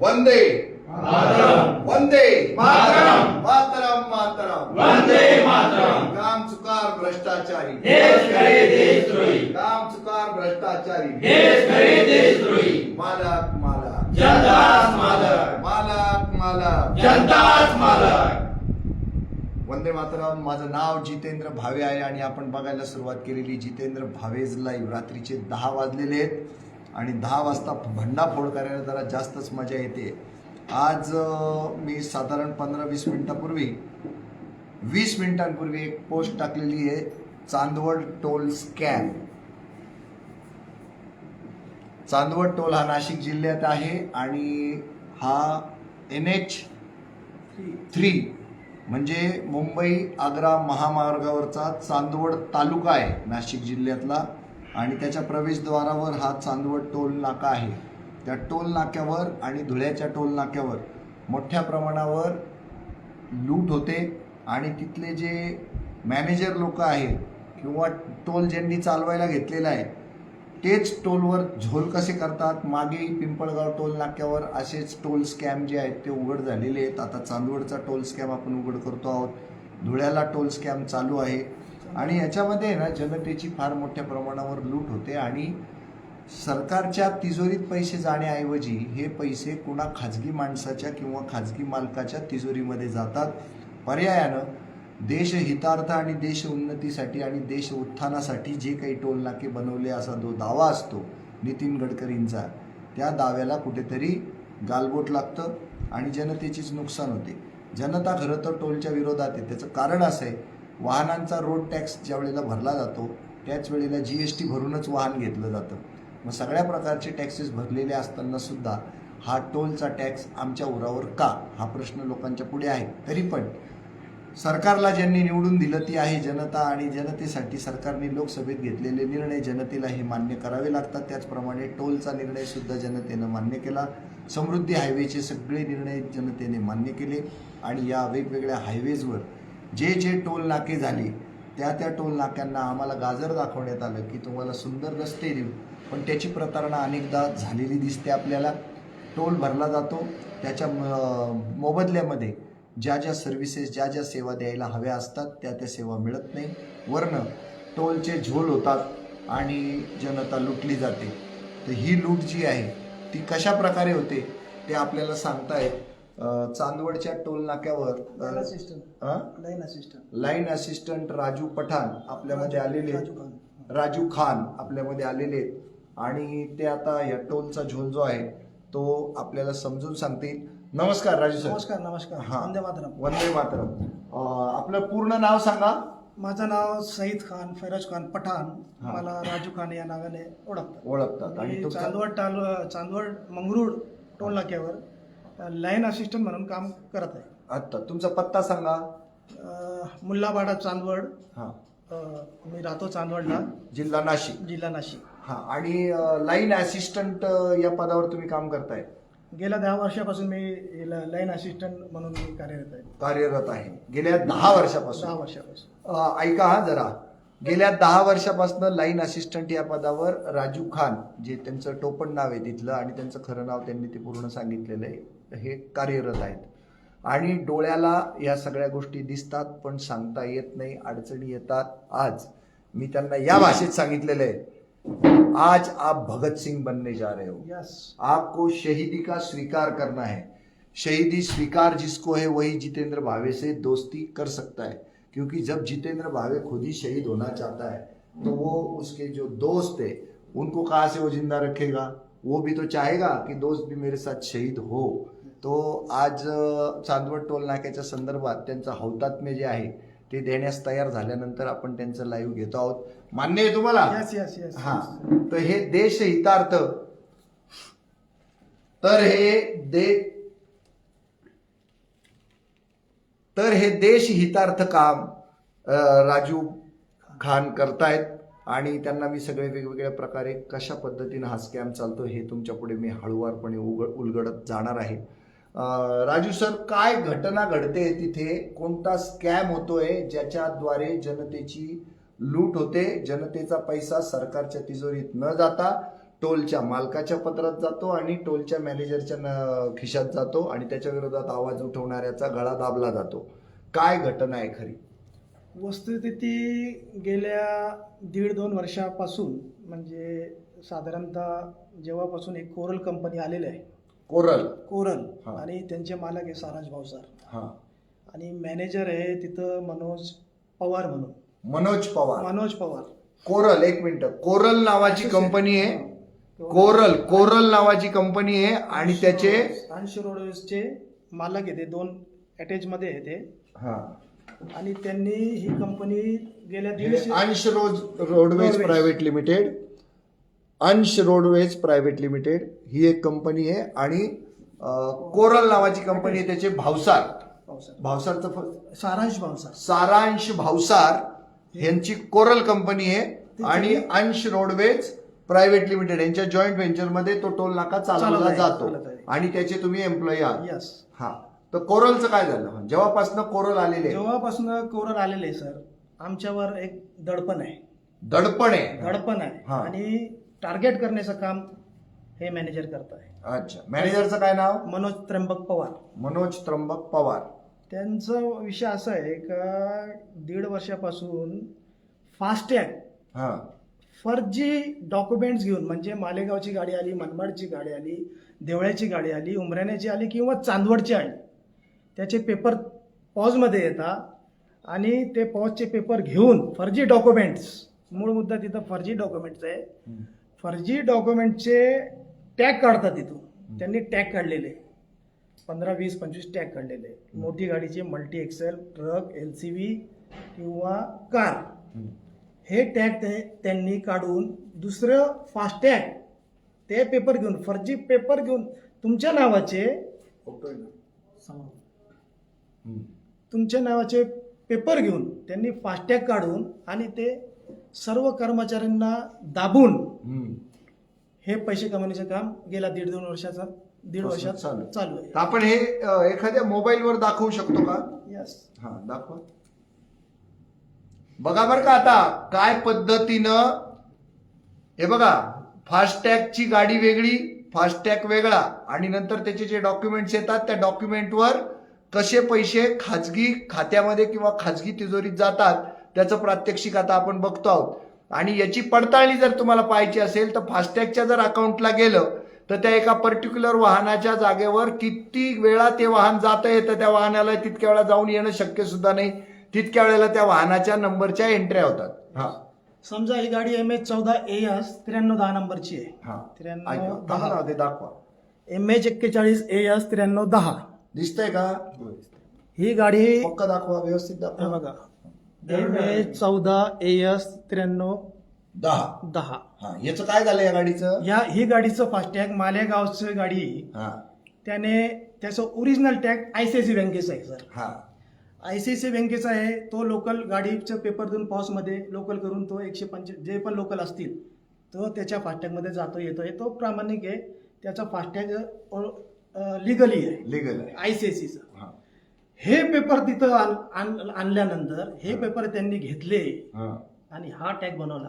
वंदे मातरम. वंदे मातरम. मातरम मातरम. वंदे मातरम. काम चुकार भ्रष्टाचारी. देश करे देशद्रोही. काम चुकार भ्रष्टाचारी. देश करे देशद्रोही. मालक मालक. जनताच मालक. मालक मालक. जनताच मालक. वंदे मातरम माझं नाव जितेंद्र भावे आहे आणि आपण बघायला सुरुवात केलेली जितेंद्र भावेज लाईव्ह रात्रीचे दहा वाजलेले आहेत. आणि दहा वाजता भंडाफोड करायला जरा जास्तच मजा येते. आज मी साधारण पंधरा वीस मिनटापूर्वी वीस मिनिटांपूर्वी एक पोस्ट टाकलेली आहे Chandwad toll scam. Chandwad toll हा नाशिक जिल्ह्यात आहे आणि हा एन एच थ्री म्हणजे मुंबई आग्रा महामार्गावरचा चांदवड तालुका आहे नाशिक जिल्ह्यातला. आणि त्याच्या प्रवेशद्वारावर हा चांदवड टोल नाका आहे. त्या टोल नाक्यावर आणि धुळ्याच्या टोल नाक्यावर मोठ्या प्रमाणावर लूट होते आणि तिथले जे मॅनेजर लोक आहेत किंवा टोल ज्यांनी चालवायला घेतलेला आहे तेच टोलवर झोल कसे करतात? मागे पिंपळगाव टोल नाक्यावर असेच टोल स्कॅम जे आहेत ते उघड झालेले आहेत. आता चांदवडचा टोल स्कॅम आपण उघड करतो आहोत. धुळ्याला टोल स्कॅम चालू आहे. आणि याच्यामध्ये ना जनतेची फार मोठ्या प्रमाणावर लूट होते आणि सरकारच्या तिजोरीत पैसे जाण्याऐवजी हे पैसे कुणा खाजगी माणसाच्या किंवा खाजगी मालकाच्या तिजोरीमध्ये जातात. पर्यायानं देश हितार्थ आणि देश उन्नतीसाठी आणि देश उत्थानासाठी जे काही टोल नाके बनवले असा जो दावा असतो नितीन गडकरींचा त्या दाव्याला कुठेतरी गालबोट लागतं आणि जनतेचीच नुकसान होते. जनता खरं तर टोलच्या विरोधात आहे. त्याचं कारण असं आहे वाहनांचा रोड टॅक्स ज्या वेळेला भरला जातो त्याच वेळेला जी एस टी भरूनच वाहन घेतलं जातं. मग सगळ्या प्रकारचे टॅक्सेस भरलेले असताना सुद्धा हा टोलचा टॅक्स आमच्या उरावर का? हा प्रश्न लोकांच्या पुढे आहे. तरी पण सरकारला ज्यांनी निवडून दिलं ती आहे जनता आणि जनतेसाठी सरकारने लोकसभेत घेतलेले निर्णय जनतेला हे मान्य करावे लागतात. त्याचप्रमाणे टोलचा निर्णयसुद्धा जनतेनं मान्य केला. समृद्धी हायवेचे सगळे निर्णय जनतेने मान्य केले आणि या वेगवेगळ्या हायवेजवर जे जे टोल नाके झाले त्या त्या टोल नाक्यांना आम्हाला गाजर दाखवण्यात आलं की तुम्हाला सुंदर रस्ते देऊ. पण त्याची प्रतारणा अनेकदा झालेली दिसते आपल्याला. टोल भरला जातो. त्याच्या म- मोबदल्यामध्ये ज्या ज्या सर्व्हिसेस ज्या ज्या सेवा द्यायला हव्या असतात त्या त्या सेवा मिळत नाही. वरनं टोलचे झोल होतात आणि जनता लुटली जाते. तर ही लूट जी आहे ती कशा प्रकारे होते ते आपल्याला सांगतायत. येत चांदवडच्या टोल नाक्यावर लाईन असिस्टंट राजू पठाण आपल्यामध्ये आलेले. राजू खान. आपल्यामध्ये आलेले. आणि ते आता या टोलचा झोल जो आहे तो आपल्याला समजून सांगतील. नमस्कार राजू सर. नमस्कार नमस्कार. हा. वंदे मातरम. वंदे मातरम. आपलं पूर्ण नाव सांगा. माझं नाव सईद खान फैरोज खान पठाण. मला राजू खान या नावाने ओळखतात. ओळखतात. आणि चांदवड टाल चांदवड मंगरुळ टोल नाक्यावर लाईन असिस्टंट म्हणून काम करत आहे. आता तुमचा पत्ता सांगा. अ, मुल्लाबाडा चांदवड. हा. अ, मी राहतो चांदवडला. जिल्हा नाशिक. जिल्हा नाशिक. हा आणि लाईन असिस्टंट या पदावर तुम्ही काम करताय? गेल्या दहा वर्षापासून मी ल- लाईन असिस्टंट म्हणून मी कार्यरत आहे. कार्यरत आहे. गेल्या दहा वर्षापासून? दहा वर्षापासून. अ, ऐका हा जरा. गेल्या दहा वर्षापासून लाईन असिस्टंट या पदावर राजू खान जे त्यांचं टोपण नाव आहे तिथलं आणि त्यांचं खरं नाव त्यांनी ते पूर्ण सांगितलेलं आहे हे कार्यरत आहेत. आणि डोळ्याला या सगळ्या गोष्टी दिसतात पण सांगता येत नाही अडचणी येतात. आज मी त्यांना या भाषेत सांगितलेलं आहे. आज आप भगत सिंग बनने जा रहे हो. यस आपको शहीदी का स्वीकार करना है. शहीदी स्वीकार जिसको है वही जितेंद्र भावे से दोस्ती कर सकता है. क्योंकि जब जितेंद्र भावे खुद ही शहीद होना चाहता है तो वो उसके जो दोस्त है उनको कहाँ से वो ज़िंदा रखेगा? वो भी तो चाहेगा कि दोस्त भी मेरे साथ शहीद हो। तो आज चांदवड टोल नाक्याच्या संदर्भात त्यांचं हौतात्म्य जे आहे ते देण्यास तयार झाल्यानंतर आपण त्यांचं लाईव्ह घेतो आहोत. मान्य आहे तुम्हाला? हा. तर हे देश हितार्थ. तर हे दे तर हे देश हितार्थ काम राजू खान करतायत. आणि त्यांना मी सगळे वेगवेगळ्या प्रकारे कशा पद्धतीनं हा स्कॅम चालतो हे तुमच्यापुढे मी हळूवारपणे उघड उलगडत जाणार आहे. राजू सर काय घटना घडते तिथे? कोणता स्कॅम होतोय? ज्याच्याद्वारे जनतेची लूट होते? जनतेचा पैसा सरकारच्या तिजोरीत न जाता टोलच्या मालकाच्या पत्रात जातो आणि टोलच्या मॅनेजरच्या न- खिशात जातो आणि त्याच्या विरोधात आवाज उठवणाऱ्याचा गळा दाबला जातो. काय घटना आहे खरी? वस्तुस्थिती गेल्या दीड दोन वर्षापासून म्हणजे साधारणतः जेव्हापासून एक कोरल कंपनी आलेली आहे कोरल. कोरल. हा. आणि त्यांचे मालक आहे सारांश भावसार हा. आणि मॅनेजर आहे तिथं मनोज पवार म्हणून. मनोज पवार. मनोज पवार. कोरल एक मिनिट. कोरल नावाची कंपनी आहे. कोरल. कोरल नावाची कंपनी आहे आणि त्याचे अंश रोडवेजचे मालक आहे ते दोन अटॅच मध्ये आहे ते. हा. आणि त्यांनी ही कंपनी गेल्या दीडशे अंश रोज Roadways. Private Limited Ansh Roadways Private Limited ही एक कंपनी आहे आणि कोरल नावाची कंपनी आहे त्याचे भावसार. भावसार. भावसारचं सारांश भावसार. सारांश भावसार यांची कोरल कंपनी आहे आणि अंश रोडवेज प्रायव्हेट लिमिटेड यांच्या जॉईंट व्हेंचरमध्ये तो टोल नाका चालवला जातो. आणि त्याचे तुम्ही एम्प्लॉई आहात. यस हा. तर कोरलचं काय झालं? जेव्हापासून कोरल आलेले जेव्हापासून कोरल आलेले सर आमच्यावर एक दडपण आहे. दडपण आहे. दडपण आहे. आणि टार्गेट करण्याचं काम हे मॅनेजर करत आहे अच्छा. मॅनेजरचं काय नाव? मनोज त्र्यंबक पवार. मनोज त्र्यंबक पवार. त्यांचं विषय असा आहे का दीड वर्षापासून फास्टॅग हा. फर्जी डॉक्युमेंट्स घेऊन म्हणजे मालेगावची गाडी आली मनमाडची गाडी आली देवळ्याची गाडी आली उमराण्याची आली किंवा चांदवडची आली त्याचे पेपर पॉजमध्ये येतात आणि ते पॉजचे पेपर घेऊन फर्जी डॉक्युमेंट्स मूळ मुद्दा तिथं फर्जी डॉक्युमेंट्स आहे. फर्जी डॉक्युमेंटचे टॅग काढतात तिथून. त्यांनी टॅग काढलेले. पंधरा वीस पंचवीस टॅग काढलेले. मोठी गाडीचे multi axle truck L C V किंवा कार हे टॅग ते त्यांनी काढून दुसरं फास्टॅग ते पेपर घेऊन फर्जी पेपर घेऊन तुमच्या नावाचे तुमच्या नावाचे पेपर घेऊन त्यांनी फास्टॅग काढून आणि ते सर्व कर्मचाऱ्यांना दाबून. हे पैसे कमवण्याचं काम गेल्या दीड दोन वर्षाचा दीड वर्षात चालू. चालू तर आपण हे अ, एखाद्या मोबाईलवर दाखवू शकतो का आहे यस हा दाखवा बघा बरं का आता काय पद्धतीनं हे बघा फास्टॅगची गाडी वेगळी फास्टॅग वेगळा आणि नंतर त्याचे जे डॉक्युमेंट्स येतात त्या डॉक्युमेंटवर कसे पैसे खाजगी खात्यामध्ये किंवा खाजगी तिजोरीत जातात त्याचं प्रात्यक्षिक आता आपण बघतो आहोत. आणि याची पडताळणी जर तुम्हाला पाहायची असेल तर फास्टॅगच्या जर अकाउंटला गेलं तर त्या एका पर्टिक्युलर वाहनाच्या जागेवर किती वेळा ते वाहन जात येतं त्या वाहनाला तितक्या वेळा जाऊन येणं शक्य सुद्धा नाही. तितक्या वेळेला त्या वाहनाच्या नंबरच्या एंट्र्या होतात. हा. समजा ही गाडी एम एच चौदा ए एस त्र्याण्णव दहा नंबरची आहे. हा. त्र्याण्णव दहा. दाखवा. एम एच एक्केचाळीस ए एस त्र्याण्णव दहा. दिसतंय का? ही गाडी पक्क दाखवा व्यवस्थित हे दाखवा बघा. एम एच चौदा ए एस त्र्याण्णव दहा. दहा. हा याचं काय झालं या गाडीचं? या ही गाडीचं फास्टॅग मालेगावचं गाडी. हा. त्याने त्याचं original tag I C I C बँकेचं आहे सर. हा. आय सी आय सी बँकेचा आहे तो लोकल गाडीचं पेपर देऊन पॉसमध्ये लोकल करून तो एकशे पंच जे पण लोकल असतील तो त्याच्या फास्टॅगमध्ये जातो येतोय तो प्रामाणिक आहे. त्याचा फास्टॅग लिगली आहे. लिगल आहे आय सी आय सीचं हा पेपर तिथं आण- आण- आणल्यानंतर हे पेपर त्यांनी घेतले. हा. आणि हा टॅग बनवला.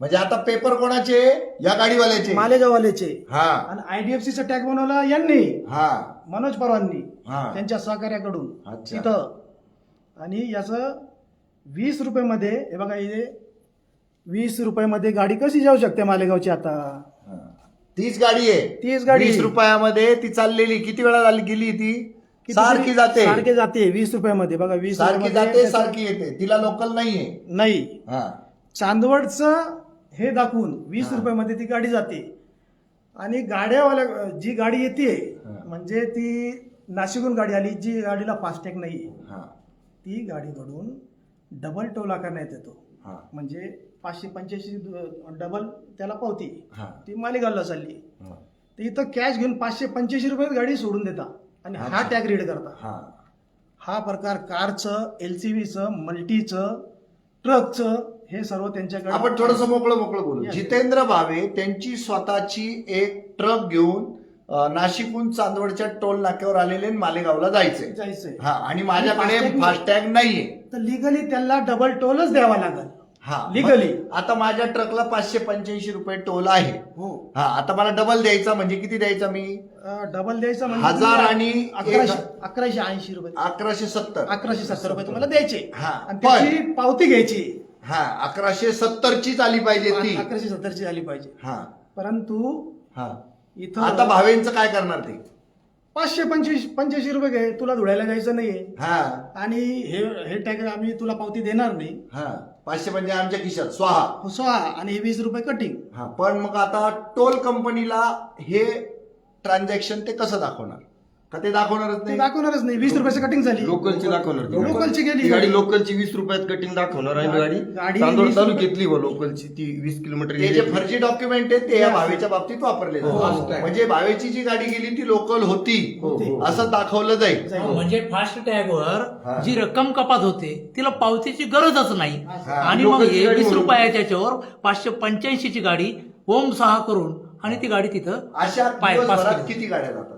म्हणजे आता पेपर कोणाचे? या गाडीवाल्याचे. मालेगाववाल्याचे. हा. आणि आयडीएफसीचा टॅग बनवला यांनी. हा. मनोज पवारांनी हा. त्यांच्या सहकार्याकडून. अच्छा. तिथं. आणि याचं वीस रुपयामध्ये हे बघा हे वीस रुपयामध्ये गाडी कशी जाऊ शकते मालेगावची आता. तीच गाडी आहे. तीच गाडी. वीस रुपयामध्ये ती चाललेली. किती वेळा झाली गेली ती? किती सारखी जाते. सारखी जाते वीस रुपयामध्ये. बघा वीस सारखी रुपयामध्ये जाते त्याचं- सारखी येते. तिला लोकल नाहीये नाही. हा. चांदवडचं हे दाखवून वीस हा. रुपयामध्ये ती गाडी जाते. आणि गाड्यावाल्या जी गाडी येते हा. म्हणजे ती नाशिकहून गाडी आली जी गाडीला फास्टॅग नाही. हा. ती गाडीकडून डबल टोल आकारण्यात येतो. हा. म्हणजे पाचशे पंच्याऐंशी डबल त्याला पावती. ती मालेगावला चालली. तर इथं कॅश घेऊन पाचशे पंच्याऐंशी रुपयात गाडी सोडून देता आणि हा. टॅग रीड करता. हा. हा प्रकार कारचं एल सी व्हीचं मल्टीचं ट्रकचं हे सर्व त्यांच्याकडे आपण थोडस मोकळं मोकळं बोलू. जितेंद्र भावे त्यांची स्वतःची एक ट्रक घेऊन नाशिकहून चांदवडच्या टोल नाक्यावर आलेले मालेगावला जायचंय जायचंय हा आणि माझ्याकडे. फास्टॅग नाहीये. तर लिगली त्याला डबल टोलच द्यावा लागेल. हा लिगली आता माझ्या ट्रकला पाचशे पंच्याऐंशी रुपये टोल आहे. हो. हा आता मला डबल द्यायचा म्हणजे किती द्यायचा मी? डबल द्यायचं म्हणजे हजार आणि अकराशे अकराशे ऐंशी रुपये. अकराशे सत्तर. अकराशे सत्तर रुपये तुम्हाला द्यायचे. हा, आणि त्याची पावती घ्यायची. हा अकराशे सत्तरचीच आली पाहिजे ती. अकराशे सत्तरची झाली पाहिजे. हा. परंतु हा. इथं आता भावेंचं काय करणार ते? पाचशे पंचवीस पंच्याऐंशी रुपये घे तुला धुळायला जायचं नाहीये. हा. आणि हे हे टॅग आम्ही तुला पावती देणार नाही. हा. पाचशे म्हणजे आमच्या खिशात स्वाहा हो, सोळा आणि हे वीस रुपये कटिंग. हा पण मग आता टोल कंपनीला हे ट्रान्झॅक्शन ते कसं दाखवणार? का ते दाखवणारच ते नाही दाखवणारच नाही वीस रुपयाची कटिंग झाली लोकलची दाखवणार ती. लोकलची गेली. ती गाडी लोकलची वीस रुपयात कटिंग दाखवणार आणि गाडी- गाडी गाडी चांदोड वीस तालुक्यातली व लोकलची ती वीस किलोमीटर ते जे. फर्जी डॉक्युमेंट आहेत ते या भावेच्या बाबतीत वापरले हो, जातात हो. म्हणजे भावेची जी गाडी गेली ती लोकल होती हो, हो. असं दाखवलं जाईल. म्हणजे फास्ट हा. टॅगवर जी रक्कम कपात होते तिला पावतीची गरजच नाही हा. आणि मग लोकलची हे गाडी वीस म्हणून. रुपयाच्या याच्यावर पाचशे पंच्याऐंशी ची गाडी ओम सहा करून आणि ती गाडी तिथं अशा दिवसभरात केली. किती गाड्या जातात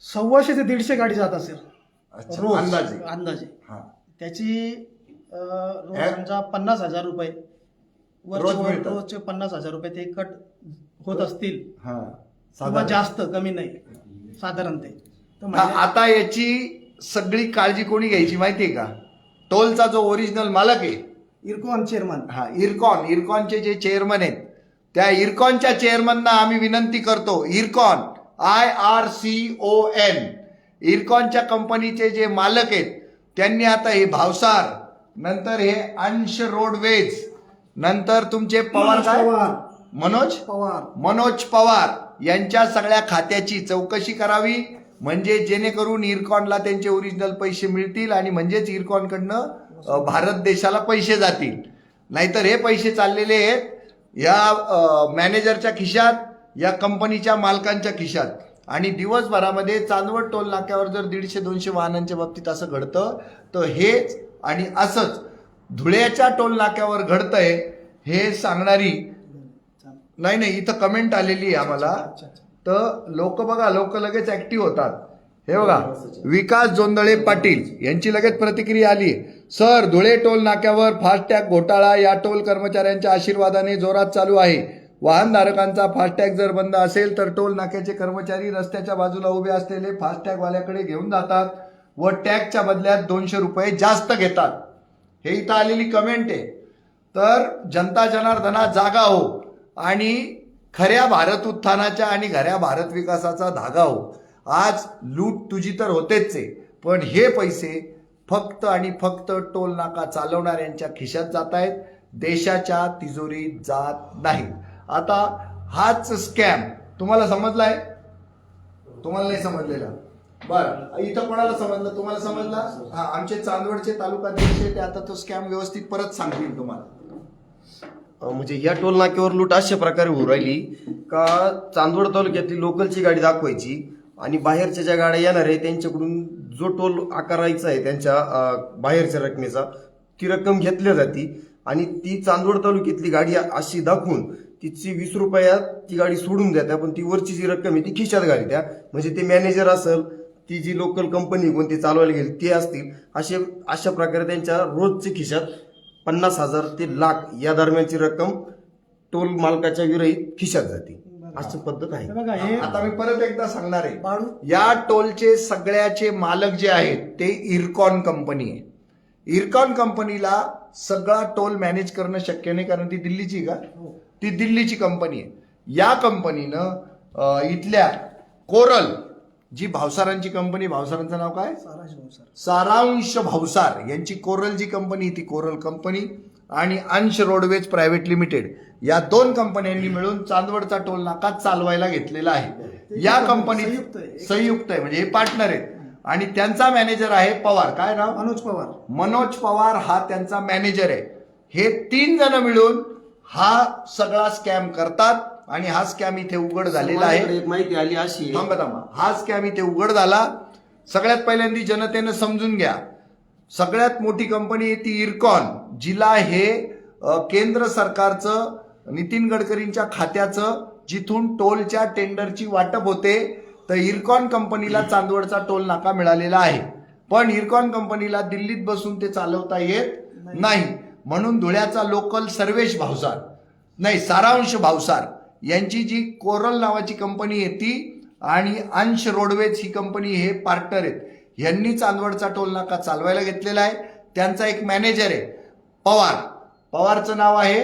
सव्वाशे ते दीडशे गाडी जात असेल. अच्छा, रोज. अंदाजे. अंदाजे. हा. त्याची अं, रोज ऍप- समजा पन्नास हजार रुपये. रोज मिळतात. रोजचे पन्नास हजार रुपये ते कट होत असतील. हा. किंवा साधारण. जास्त कमी नाही. साधारण ते. तर म्हणजे- आता याची सगळी काळजी कोणी घ्यायची माहितीये का? टोलचा जो ओरिजिनल मालक आहे. इरकॉन चेअरमन हा इरकॉन. इरकॉनचे जे चेअरमन आहेत त्या इरकॉनच्या चेअरमनना आम्ही विनंती करतो Ircon. I R C O N इरकॉनच्या कंपनीचे जे मालक आहेत त्यांनी आता हे भावसार नंतर हे अंश रोडवेज नंतर तुमचे पवार पवार. मनोज? पवार. मनोज पवार यांच्या सगळ्या खात्याची चौकशी करावी म्हणजे जेणेकरून इरकॉनला त्यांचे ओरिजिनल पैसे मिळतील आणि म्हणजेच इरकॉनकडनं भारत देशाला पैसे जातील. नाहीतर हे पैसे चाललेले आहेत या मॅनेजरच्या खिशात या कंपनीच्या मालकांच्या खिशात. आणि दिवसभरामध्ये चांदवड टोल नाक्यावर जर दीडशे दोनशे वाहनांच्या बाबतीत असं घडतं तर हेच आणि असंच धुळ्याच्या टोल नाक्यावर घडतंय हे सांगणारी नाही नाही इथं कमेंट आलेली आहे आम्हाला. तर लोक बघा लोक लगेच ऍक्टिव्ह होतात. हे बघा विकास जोंदळे पाटील यांची लगेच प्रतिक्रिया आली सर धुळे टोल नाक्यावर फास्टॅग घोटाळा या टोल कर्मचाऱ्यांच्या आशीर्वादाने जोरात चालू आहे. वाहनधारकांचा फास्टॅग जर बंद असेल तर टोल नाक्याचे कर्मचारी रस्त्याच्या बाजूला उभे असलेले फास्टॅगवाल्याकडे घेऊन जातात व टॅगच्या बदल्यात दोनशे रुपये जास्त घेतात. हे इथं आलेली कमेंट आहे. तर जनता जनार्दना जागा हो आणि खऱ्या भारत उत्थानाच्या आणि खऱ्या भारत विकासाचा धागा हो. आज लूट तुझी तर होतेच आहे पण हे पैसे फक्त आणि फक्त टोल नाका चालवणाऱ्यांच्या खिशात जात आहेत देशाच्या तिजोरीत जात नाहीत. आता हाच स्कॅम तुम्हाला समजलाय? तुम्हाला नाही समजलेला. बरं. इथं कोणाला समजलं? तुम्हाला समजला? हा आमचे चांदवडचे तालुकाध्यक्ष आहे, ते आता तो स्कॅम व्यवस्थित परत सांगतील तुम्हाला. म्हणजे या टोल नाक्यावर लूट अशा प्रकारे होऊ राहिली का चांदवड तालुक्यातली लोकलची गाडी दाखवायची आणि बाहेरच्या ज्या गाड्या येणार आहे त्यांच्याकडून जो टोल आकारायचा आहे त्यांच्या बाहेरच्या रकमेचा ती रक्कम घेतली जाते आणि ती चांदवड तालुक्यातली गाडी अशी दाखवून तिची वीस रुपयात ती गाडी सोडून द्या पण ती वरची जी रक्कम आहे ती खिशात गाडी द्या म्हणजे ते मॅनेजर असेल ती जी लोकल कंपनी कोणती चालवायला गेली ते असतील. असे अशा प्रकारे त्यांच्या रोजच्या खिशात पन्नास हजार ते लाख या दरम्यानची रक्कम टोल मालकाच्या विरहित खिशात जाते. अशी पद्धत आहे. आता मी परत एकदा सांगणार आहे. या टोलचे सगळ्याचे मालक जे आहेत ते इरकॉन कंपनी आहे. इरकॉन कंपनीला सगळा टोल मॅनेज करणं शक्य नाही कारण ती दिल्लीची का? हो. ती दिल्लीची कंपनी आहे. या कंपनीनं इथल्या कोरल जी भावसारांची कंपनी भावसारांचं नाव काय? सारांश भाऊ सर सारांश भावसार. यांची कोरल जी कंपनी ती कोरल कंपनी आणि अंश रोडवेज प्रायव्हेट लिमिटेड या दोन कंपन्यांनी मिळून चांदवडचा टोल नाका चालवायला घेतलेला आहे. या कंपनी संयुक्त आहे. संयुक्त आहे. म्हणजे हे पार्टनर आहेत. आणि त्यांचा मॅनेजर आहे पवार. काय नाव? मनोज पवार. मनोज पवार हा त्यांचा मॅनेजर आहे. हे तीन जण मिळून हा सगळा स्कॅम करतात आणि हा स्कॅम इथे उघड झालेला आहे. एक माहिती आली अशी आहे. थांबा थांबा. हा स्कॅम इथे उघड झाला. सगळ्यात पहिल्यांदा जनतेनं समजून घ्या. सगळ्यात मोठी कंपनी आहे ती इरकॉन. जिला हे केंद्र सरकारचं नितीन गडकरींच्या खात्याचं जिथून टोलच्या टेंडरची वाटप होते तर इरकॉन कंपनीला चांदवडचा टोल नाका मिळालेला आहे. पण इरकॉन कंपनीला दिल्लीत बसून ते चालवता येत नाही. म्हणून धुळ्याचा लोकल सर्वेश भावसार नाही सारांश भावसार यांची जी कोरल नावाची कंपनी आहे ती आणि अंश रोडवेज ही कंपनी हे पार्टनर आहेत. यांनी चांदवडचा टोल नाका चालवायला घेतलेला आहे. त्यांचा एक मॅनेजर आहे पवार. पवारचं नाव आहे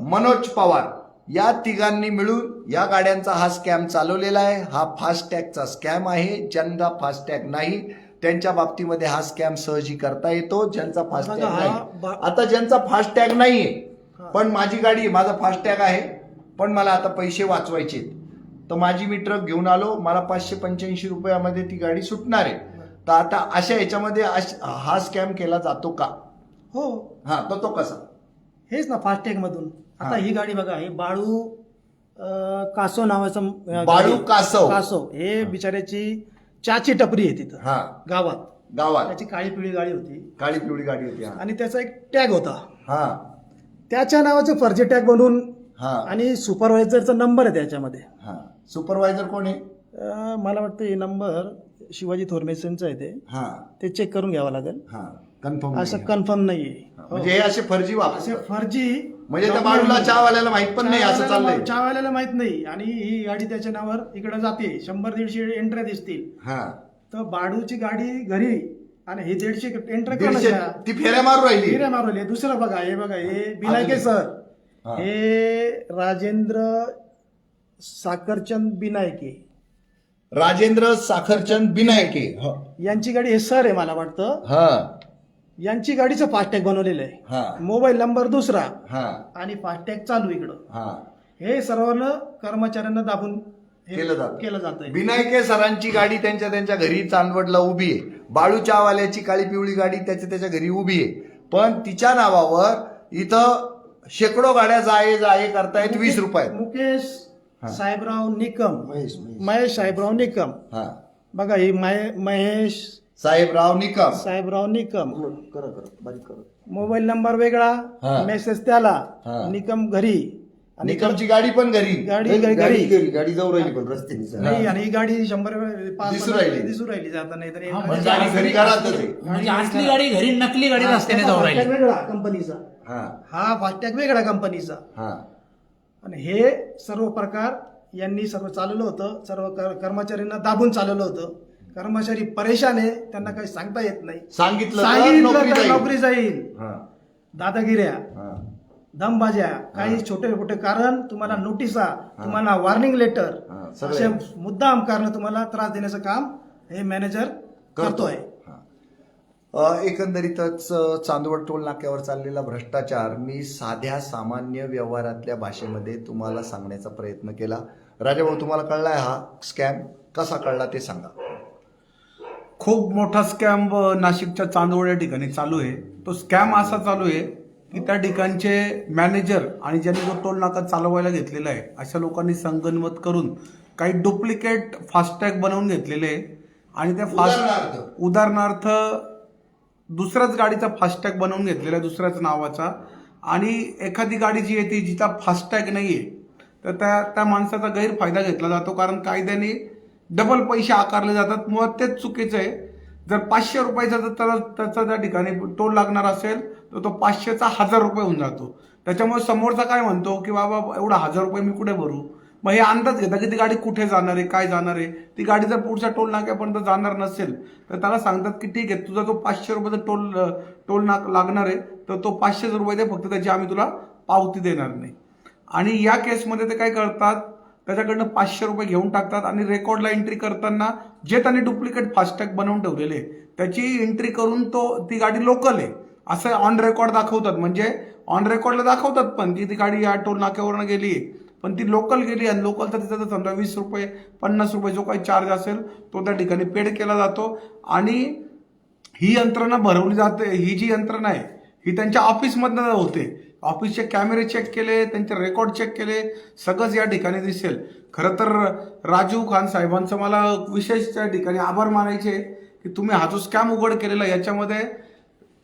मनोज पवार. या तिघांनी मिळून या गाड्यांचा हा स्कॅम चालवलेला आहे. हा फास्टॅगचा स्कॅम आहे. ज्यांना फास्टॅग नाही. त्यांच्या बाबतीमध्ये हा स्कॅम सहजी करता येतो ज्यांचा फास्टॅग बघा, हा नाही. आता ज्यांचा फास्टॅग नाहीये पण माझी गाडी माझा फास्टॅग आहे पण मला आता पैसे वाचवायचे. तर माझी मी ट्रक घेऊन आलो मला पाचशे पंच्याऐंशी रुपयामध्ये ती गाडी सुटणार आहे. तर आता अशा ह्याच्यामध्ये अश- हा स्कॅम केला जातो का? हो. हा तर तो कसा? हेच ना फास्टॅग मधून. आता हा. गाडी बघा हे बाळू अं, कासव नावाचं बाळू कासव. कासव. हे. बिचाऱ्याची चाची टपरी आहे तिथं. हा. गावात. गावात. त्याची काळी पिळी गाडी होती. काळी पिवळी गाडी होती हा. आणि त्याचा एक टॅग होता. हा. त्याच्या नावाचं फर्जी टॅग बनवून हा. आणि सुपरवायझरचा नंबर आहे त्याच्यामध्ये. हा. सुपरवायझर कोण आहे? अं, मला वाटतं हे नंबर शिवाजी थोरमेसनचा आहे ते. हा. ते चेक करून घ्यावं लागेल. हा. कन्फर्म असं कन्फर्म नाहीये. म्हणजे हे असे फर्जी वापर असे फर्जी म्हणजे त्या बाळूला चहावाल्याला माहीत पण नाही असं चाललंय. चहावाल्याला माहीत नाही. आणि ही गाडी त्याच्या नावावर इकडे जाते. शंभर दीडशे एंट्र्या दिसतील. हा. तर बाडूची गाडी घरी आणि हे दीडशे एंट्र्या दीडशे कोणाच्या? ती फेऱ्या मारू राहिली. हिरे मारवले दुसरं बघा हे बघा हे बिनायके. सर. हा. हे राजेंद्र साखरचंद बिनायके. राजेंद्र साखरचंद बिनायके. ह. यांची गाडी हे सर आहे मला वाटतं. हा. यांची गाडीचं फास्टॅग बनवलेलं हा. आहे मोबाईल नंबर दुसरा. हा. आणि फास्टॅग चालू इकडं. हा. हे सर्वांना कर्मचाऱ्यांना दाबून हे केलं जातं. केलं जात आहे बिनायके सरांची गाडी त्यांच्या त्यांच्या घरी चांदवडला उभी आहे. बाळू चहावाल्याची काळी पिवळी गाडी त्याच्या त्याच्या घरी उभी आहे. पण तिच्या नावावर इथं शेकडो गाड्या जाये जाये करतायत वीस रुपयात. मुकेश. साहेबराव निकम. महेश महेश. महेश साहेबराव निकम. हा. बघा ही महे- महेश साहेबराव निकम. साहेबराव निकम. करा करा बारीक करा. मोबाईल नंबर वेगळा हा. मेसेज त्याला हा. निकम घरी. आणि निकमची गाडी पण घरी. गाडी गाडी घरी. गाडी घरी गेली, गाडी जाऊ राहिली पण रस्त्याने नाही आणि ही गाडी शंभर वेळ- पाच दिसू राहिली. दिसू राहिली जाता नाही तर हा, म्हणजे गाडी घरी घरातच आहे म्हणजे असली गाडी घरी नकली गाडी रस्त्याने जाऊ राहिली. वेगळा कंपनीचा. हा. हा फास्टॅग वेगळा कंपनीचा. हा. आणि हे सर्व प्रकार यांनी सर्व चालवलं होतं सर्व कर- कर्मचाऱ्यांना दाबून चालवलं होतं. कर्मचारी परेशान आहे त्यांना काही सांगता येत नाही. सांगितलं तर सांगितलं नोकरी तर जाईल. नोकरी जाईल. हा. दादागिऱ्या हा. दमबाज्या काही छोटे मोठे कारण तुम्हाला नोटिसा तुम्हाला वॉर्निंग लेटर सगळे. असे मुद्दाम कारण तुम्हाला त्रास देण्याचं काम हे मॅनेजर करतोय. अ, एकंदरीतच अ, चांदवड टोल नाक्यावर चाललेला भ्रष्टाचार मी साध्या सामान्य व्यवहारातल्या भाषेमध्ये तुम्हाला सांगण्याचा प्रयत्न केला. राजाभाऊ तुम्हाला कळलाय हा स्कॅम कसा कळला ते सांगा. खूप मोठा स्कॅम नाशिकच्या चांदवड या ठिकाणी चालू आहे तो स्कॅम असा चालू आहे की त्या ठिकाणचे मॅनेजर आणि ज्यांनी जो टोल नाका चालवायला घेतलेला आहे अशा लोकांनी संगनमत करून काही डुप्लिकेट फास्टॅग बनवून घेतलेले आहे आणि त्या फास्ट उदाहरणार्थ? दुसऱ्याच गाडीचा फास्टॅग बनवून घेतलेला आहे दुसऱ्याच नावाचा आणि एखादी गाडी जी येते जिचा फास्टॅग नाही आहे तर त्या त्या माणसाचा गैरफायदा घेतला जातो कारण कायद्याने डबल पैसे आकारले जातात. मुळात तेच चुकीचं आहे. जर पाचशे रुपयाचा जर त्याला त्याचा त्या ठिकाणी टोल लागणार असेल तर तो पाचशेचा हजार रुपये होऊन जातो. त्याच्यामुळे समोरचा काय म्हणतो की बाबा एवढा हजार रुपये मी कुठे भरू? मग हे अंदाज घेता की ती गाडी कुठे जाणार आहे काय जाणार आहे? ती गाडी जर पुढच्या टोल नाक्यापर्यंत जाणार नसेल तर त्याला सांगतात की ठीक आहे तुझा जो पाचशे रुपयाचा टोल टोल नाक लागणार आहे तर तो पाचशेच रुपये दे फक्त त्याची आम्ही तुला पावती देणार नाही. आणि या केसमध्ये ते काय करतात त्याच्याकडनं पाचशे रुपये घेऊन टाकतात आणि रेकॉर्डला एंट्री करताना जे त्यांनी डुप्लिकेट फास्टॅग बनवून ठेवलेले त्याची एंट्री करून तो ती गाडी लोकल आहे. असं ऑन रेकॉर्ड दाखवतात. म्हणजे ऑन रेकॉर्डला दाखवतात पण ती ती गाडी या टोल नाक्यावरनं गेली आहे. पण ती लोकल गेली आणि लोकलचा तिचा जर समजा वीस रुपये पन्नास रुपये जो काही चार्ज असेल तो त्या ठिकाणी पेड केला जातो. आणि ही यंत्रणा भरवली जाते. ही जी यंत्रणा आहे ही त्यांच्या ऑफिसमधनं होते. ऑफिसचे कॅमेरे चेक केले त्यांचे रेकॉर्ड चेक केले सगळंच या ठिकाणी दिसेल. खरं तर राजीव खान साहेबांचं मला विशेष त्या ठिकाणी आभार मानायचे की तुम्ही हा जो स्कॅम उघड केलेला आहे, याच्यामध्ये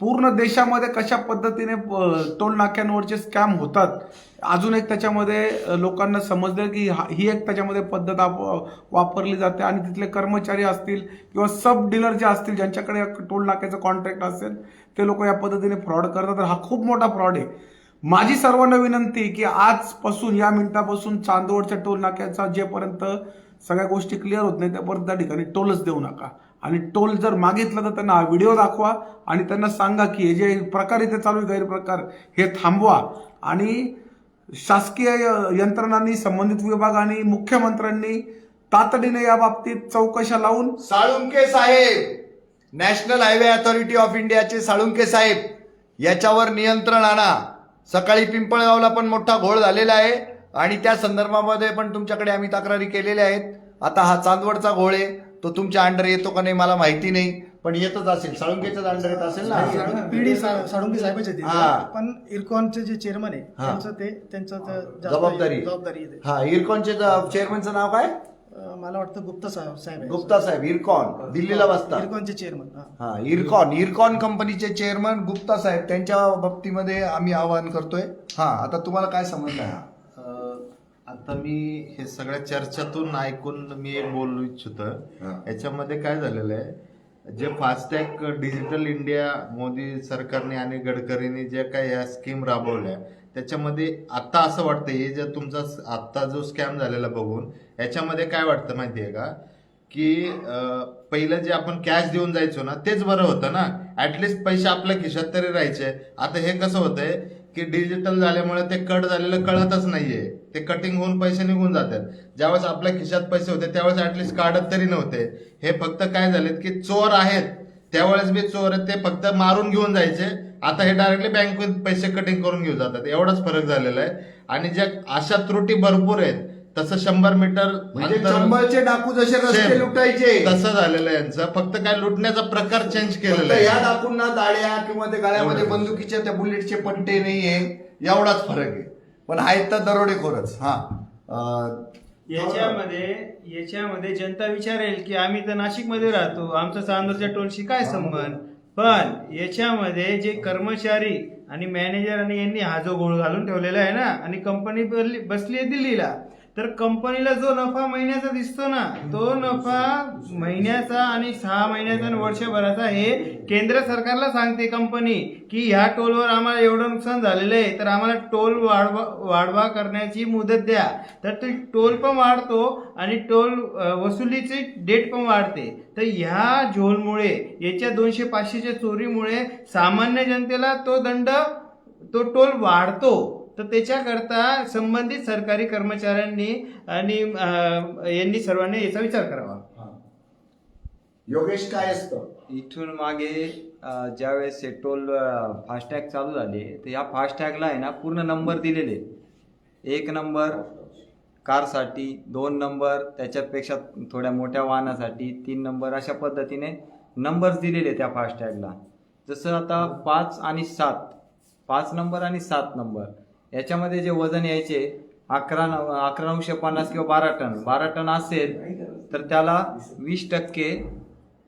पूर्ण देशामध्ये कशा पद्धतीने अ, टोल नाक्यांवरचे स्कॅम होतात अजून एक त्याच्यामध्ये लोकांना समजलं की हा- ही एक त्याच्यामध्ये पद्धत आप- वापरली जाते आणि तिथले कर्मचारी असतील किंवा सब डीलर जे असतील ज्यांच्याकडे टोल नाक्याचं कॉन्ट्रॅक्ट असेल ते लोक या पद्धतीने फ्रॉड करतात. तर हा खूप मोठा फ्रॉड आहे. माझी सर्वांना विनंती की आजपासून या मिनिटापासून चांदवडच्या टोल नाक्याचा जेपर्यंत सगळ्या गोष्टी क्लिअर होत नाही त्यापर्यंत त्या ठिकाणी टोलच देऊ नका. आणि टोल जर मागितलं तर त्यांना व्हिडिओ दाखवा आणि त्यांना सांगा की हे जे प्रकार इथे चालू आहे गैरप्रकार हे थांबवा. आणि शासकीय यंत्रणांनी संबंधित विभागांनी मुख्यमंत्र्यांनी तातडीने या बाबतीत चौकशा लावून साळुंके साहेब! नॅशनल हायवे अथॉरिटी ऑफ इंडियाचे साळुंके साहेब याच्यावर नियंत्रण आणा. सकाळी पिंपळगावला पण मोठा घोळ झालेला आहे आणि त्या संदर्भामध्ये पण तुमच्याकडे आम्ही तक्रारी केलेल्या आहेत आता हा चांदवडचा घोळ आहे तो तुमच्या अंडर येतो का नाही मला माहिती नाही पण येतच असेल साळुंकेच्याच अंडर येत असेल ना पीडी साळुंकी साहेबाचे हा. तिथे. पण इरकॉनचे जे चेअरमन आहे हा. त्यांचं ते त्यांचं ते जास्त जबाबदारी जबाबदारी. हा इरकॉनचे चेअरमनचं नाव काय मला वाटतं गुप्ता साहेब साहेब. गुप्ता साहेब इरकॉन दिल्लीला बसतात. इरकॉनचे चेअरमन हा. हा इरकॉन इरकॉन कंपनीचे चेअरमन गुप्ता साहेब त्यांच्या बाबतीमध्ये आम्ही आवाहन करतोय. हा आता तुम्हाला काय समजलं हा अ, आता मी हे सगळ्या चर्चातून ऐकून मी एक बोलू इच्छितो. हा. याच्यामध्ये काय झालेलं आहे जे फास्टॅग डिजिटल इंडिया मोदी सरकारने आणि गडकरीने जे काय या स्कीम राबवल्या त्याच्यामध्ये आता असं वाटतं हे जे तुमचा आत्ता जो स्कॅम झालेला बघून याच्यामध्ये काय वाटतं माहिती आहे का की पहिलं जे आपण कॅश देऊन जायचो ना तेच बरं होतं ना. ऍटलिस्ट पैसे आपल्या खिशात तरी राहायचे. आता हे कसं होतंय की डिजिटल झाल्यामुळे ते कट झालेलं कळतच नाहीये. ते कटिंग होऊन पैसे निघून जातात. ज्यावेळेस आपल्या खिशात पैसे होते त्यावेळेस ऍटलिस्ट काढत तरी नव्हते. हे फक्त काय झालेत की चोर आहेत. त्यावेळेस बी चोर आहेत ते फक्त मारून घेऊन जायचे. आता हे डायरेक्टली बँकेत पैसे कटिंग करून घेऊन जातात. एवढाच फरक झालेला आहे. आणि ज्या अशा त्रुटी भरपूर आहेत तसं शंभर मीटर म्हणजे चंबळचे डाकू जसे रस्ते. लुटायचे. तसं झालेलं आहे यांचं. फक्त काय लुटण्याचा प्रकार चेंज केलेला या आहे. डाकूंना दाड्या किंवा ते गळ्यामध्ये. बंदुकीच्या त्या बुलेटचे पट्टे नाहीये. एवढाच फरक आहे. पण आहेत तर दरोडेखोरच. हा. याच्यामध्ये याच्यामध्ये जनता विचारेल की आम्ही तर नाशिकमध्ये राहतो. आमचा चांदूरच्या टोलशी काय संबंध? पण याच्यामध्ये जे कर्मचारी आणि मॅनेजर आणि यांनी हा जो गोळ घालून ठेवलेला आहे ना आणि कंपनी बसली आहे दिल्लीला तर कंपनीला जो नफा महिन्याचा दिसतो ना तो नफा महिन्याचा आणि सहा महिन्याचा आणि वर्षभराचा हे केंद्र सरकारला सांगते कंपनी की ह्या टोलवर आम्हाला एवढं नुकसान झालेलं आहे तर आम्हाला टोल वाढवा वाढवा करण्याची मुदत द्या. तर ते टोल पण वाढतो आणि टोल वसुलीची डेट पण वाढते. तर ह्या झोलमुळे याच्या दोनशे पाचशेच्या चोरीमुळे सामान्य जनतेला तो दंड तो टोल वाढतो. तर त्याच्याकरता संबंधित सरकारी कर्मचाऱ्यांनी आणि यांनी सर्वांनी याचा विचार करावा. योगेश काय असतं? इथून मागे ज्यावेळेस हे टोल फास्टॅग चालू झाले तर या फास्टॅगला आहे ना पूर्ण नंबर दिलेले एक नंबर कारसाठी दोन नंबर त्याच्यापेक्षा थोड्या मोठ्या वाहनासाठी तीन नंबर अशा पद्धतीने नंबर्स दिलेले त्या फास्टॅगला जसं आता पाच आणि सात पाच नंबर आणि सात नंबर. याच्यामध्ये जे वजन यायचे अकरा अकरा नऊशे पन्नास किंवा बारा टन. बारा टन असेल तर त्याला वीस टक्के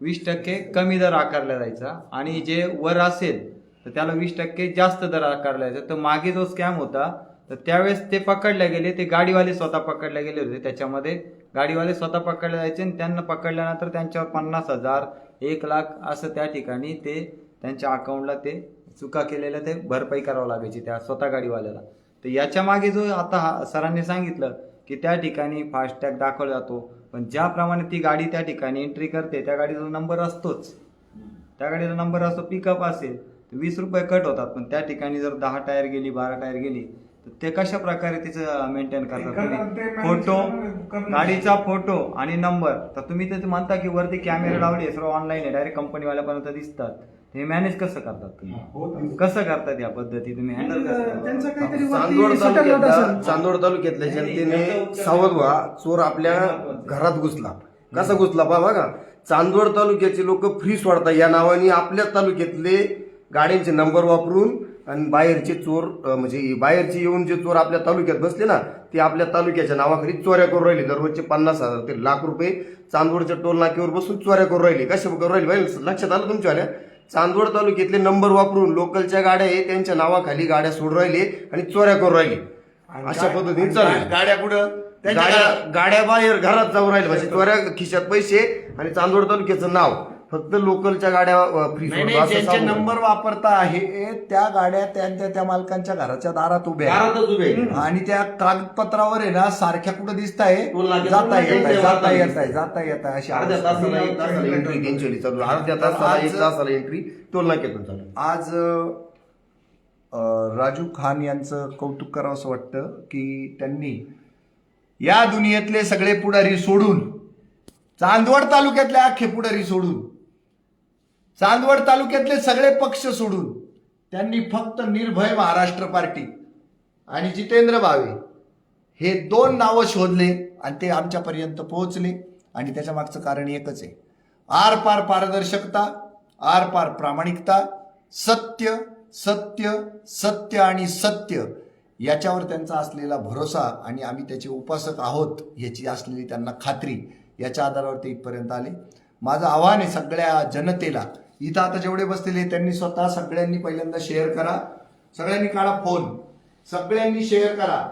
वीस टक्के कमी दर आकारला जायचा. आणि जे वर असेल तर त्याला वीस टक्के जास्त दर आकारला जायचा. तर मागे जो स्कॅम होता तर त्यावेळेस ते पकडले गेले. ते गाडीवाले स्वतः पकडले गेले होते. त्याच्यामध्ये गाडीवाले स्वतः पकडले जायचे आणि त्यांना पकडल्यानंतर त्यांच्यावर पन्नास हजार एक लाख असं त्या ठिकाणी ते त्यांच्या अकाउंटला ते चुका केलेल्या ते भरपाई करावं लागायची त्या स्वतः गाडीवाल्याला. तर याच्या मागे जो आता हा सरांनी सांगितलं की त्या ठिकाणी फास्टॅग दाखवला जातो पण ज्याप्रमाणे ती गाडी त्या ठिकाणी एंट्री करते त्या गाडीचा नंबर असतोच. त्या गाडीचा नंबर असतो पिकअप असेल तर वीस रुपये कट होतात पण त्या ठिकाणी जर दहा टायर गेली बारा टायर गेली तर ते कशा प्रकारे तिचं मेंटेन करतात? फोटो गाडीचा फोटो आणि नंबर तर तुम्ही ते म्हणता की वरती कॅमेरा लावले सर्व ऑनलाईन आहे डायरेक्ट कंपनीवाल्यापर्यंत दिसतात. हे मॅनेज कसं करतात तुम्ही? कसं करतात या पद्धती तुम्ही हँडल? त्यांचं काहीतरी लोट तालुक्यातल्या. चांदवड तालुक्यातल्या जनतेने सावध व्हा. चोर आपल्या घरात घुसला. कसा घुसला? पहा बघा. चांदवड तालुक्याचे लोक फ्री सोडतात या नावाने. आपल्या तालुक्यातले गाड्यांचे नंबर वापरून आणि बाहेरचे चोर म्हणजे बाहेरचे येऊन जे चोर आपल्या तालुक्यात बसले ना ते आपल्या तालुक्याच्या नावाखाली चोऱ्या करून राहिले. दररोजचे पन्नास हजार ते लाख रुपये चांदवडच्या टोल नाक्यावर बसून चोऱ्या करून राहिले. कशा करून राहिले? बाई लक्षात आलं तुमच्या चांदवड तालुक्यातले नंबर वापरून लोकलच्या गाड्या आहे त्यांच्या नावाखाली गाड्या सोडून राहिले आणि चोऱ्या करून राहिले अशा पद्धतीने चालू आहे. गाड्या कुठं त्यांच्या गाड्या. गाड्या बाहेर घरात जाऊन राहिले म्हणजे चोऱ्या खिशात पैसे आणि चांदवड तालुक्याचं नाव फक्त लोकलच्या गाड्या फ्री नाही नाही ज्यांचे नंबर वापरता आहे त्या गाड्या त्यांच्या त्या मालकांच्या घराच्या दारात उभ्या आहेत. उभे. आणि त्या कागदपत्रावर आहे ना सारख्या कुठं दिसत आहे टोल नाक्यात जाता येत आहे जाता येत आहे जाता येत आहे अशी अर्ध्या अवस्था. तासाला एक तासाला एंट्री त्यांची चालू. अर्ध्या तासाला एक तासाला एंट्री टोल नाक्यातून चालू आहे. आज अ, राजू खान यांचं कौतुक करावं असं वाटतं की त्यांनी या दुनियेतले सगळे पुढारी सोडून चांदवड तालुक्यातले अख्खे पुढारी सोडून चांदवड तालुक्यातले सगळे पक्ष सोडून त्यांनी फक्त निर्भय महाराष्ट्र पार्टी आणि जितेंद्र भावे हे दोन नावं शोधले आणि ते आमच्यापर्यंत पोहोचले. आणि त्याच्या मागचं कारण एकच आहे. आर पार पारदर्शकता आर पार प्रामाणिकता सत्य सत्य सत्य आणि सत्य याच्यावर त्यांचा असलेला भरोसा आणि आम्ही त्याचे उपासक आहोत याची असलेली त्यांना खात्री याच्या आधारावर ते इथपर्यंत आले. माझं आव्हान आहे सगळ्या जनतेला इथं आता जेवढे बसलेले त्यांनी स्वतः सगळ्यांनी पहिल्यांदा शेअर करा. सगळ्यांनी काढा फोन सगळ्यांनी शेअर करा.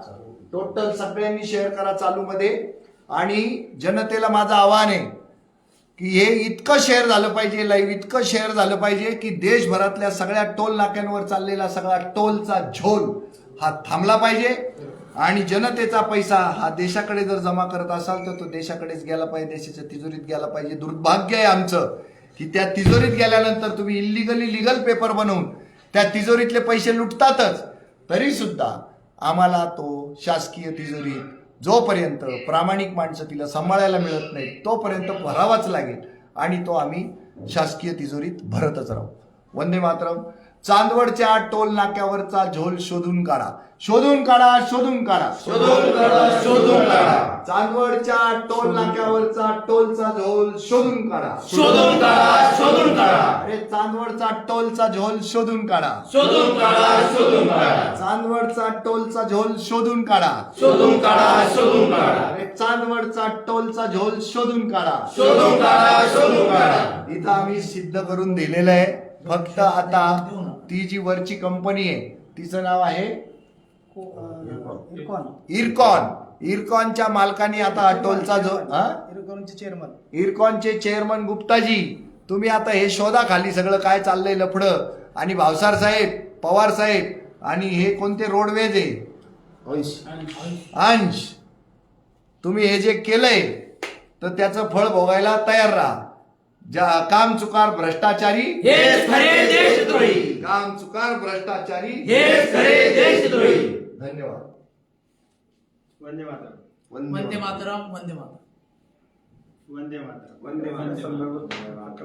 टोटल सगळ्यांनी शेअर करा चालूमध्ये. आणि जनतेला माझं आव्हान आहे की हे इतकं शेअर झालं पाहिजे लाईव्ह इतकं शेअर झालं पाहिजे की देशभरातल्या सगळ्या टोल नाक्यांवर चाललेला सगळा टोलचा झोल हा थांबला पाहिजे. आणि जनतेचा पैसा हा देशाकडे जर जमा करत असाल तर तो देशाकडेच गेला पाहिजे देशाच्या तिजोरीत गेला पाहिजे. दुर्भाग्य आहे आमचं. की त्या तिजोरीत गेल्यानंतर तुम्ही इलिगली लिगल पेपर बनवून त्या तिजोरीतले पैसे लुटतातच. तरी सुद्धा आम्हाला तो शासकीय तिजोरीत जोपर्यंत प्रामाणिक माणसं तिला सांभाळायला मिळत नाही तोपर्यंत भरावाच लागेल. आणि तो आम्ही शासकीय तिजोरीत भरतच राहू. वंदे मातरम. चांदवडच्या टोल नाक्यावरचा झोल शोधून काढा शोधून काढा शोधून काढा शोधून काढा शोधून काढा चांदवडच्या टोल नाक्यावरचा टोलचा झोल शोधून काढा शोधून काढा शोधून काढा अरे चांदवडचा टोलचा झोल शोधून काढा शोधून काढा शोधून काढा चांदवडचा टोलचा झोल शोधून काढा शोधून काढा शोधून काढा अरे चांदवडचा टोलचा झोल शोधून काढा शोधून काढा शोधून काढा इथं आम्ही सिद्ध करून दिलेलं आहे फक्त आता ती जी वरची कंपनी आहे तिचं नाव आहे? इरकॉन. इरकॉन. इरकॉनच्या मालकाने आता टोलचा जो हा? इरकॉनचे चेअरमन इरकॉनचे चेअरमन गुप्ताजी तुम्ही आता हे शोधा खाली सगळं काय चाललंय लफडं? आणि भावसार साहेब पवार साहेब आणि हे कोणते रोडवेज आहे? अंश. तुम्ही हे जे केलंय तर त्याचं फळ भोगायला तयार राहा. ज्या काम चुकार भ्रष्टाचारी हेच खरे देशद्रोही। काम चुकार भ्रष्टाचारी हेच खरे देशद्रोही। धन्यवाद। वंदे मातरम वंदे मातरम। वंदे मातरम। वंदे मातरम। वंदे मातरम।